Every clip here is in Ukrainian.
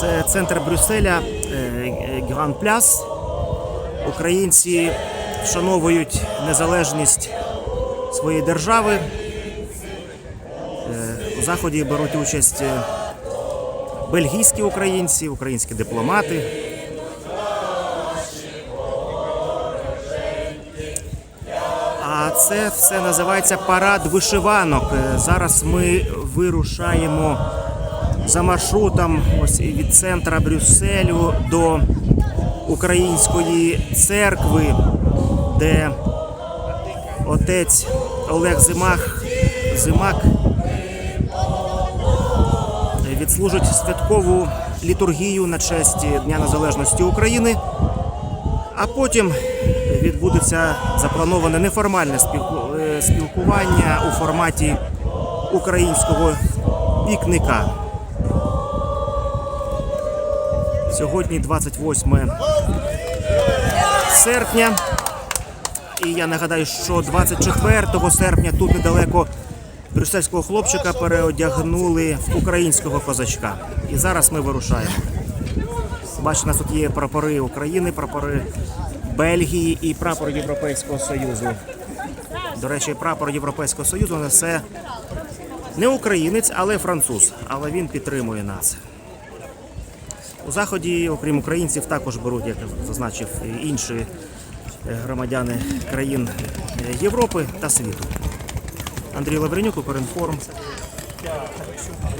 Це центр Брюсселя, е, Гран Пляс. Українці вшановують незалежність своєї держави. Е, У заході беруть участь е, бельгійські українці, українські дипломати. Це все називається парад вишиванок. Е, Зараз ми вирушаємо за маршрутом ось від центра Брюсселю до української церкви, де отець Олег Зимах, Зимак відслужить святкову літургію на честь Дня Незалежності України. А потім відбудеться заплановане неформальне е, спілкування у форматі українського пікника. Сьогодні 28 серпня. І я нагадаю, що 24 серпня тут недалеко брюссельського хлопчика переодягнули в українського козачка. І зараз ми вирушаємо. Бачите, у нас тут є прапори України, прапори Бельгії і прапор Європейського Союзу. До речі, прапор Європейського Союзу несе не українець, але француз. Але він підтримує нас. У заході, окрім українців, також беруть, як зазначив, інші е, громадяни країн е, Європи та світу. Андрій Лавренюк, Укрінформ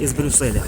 із Брюсселя.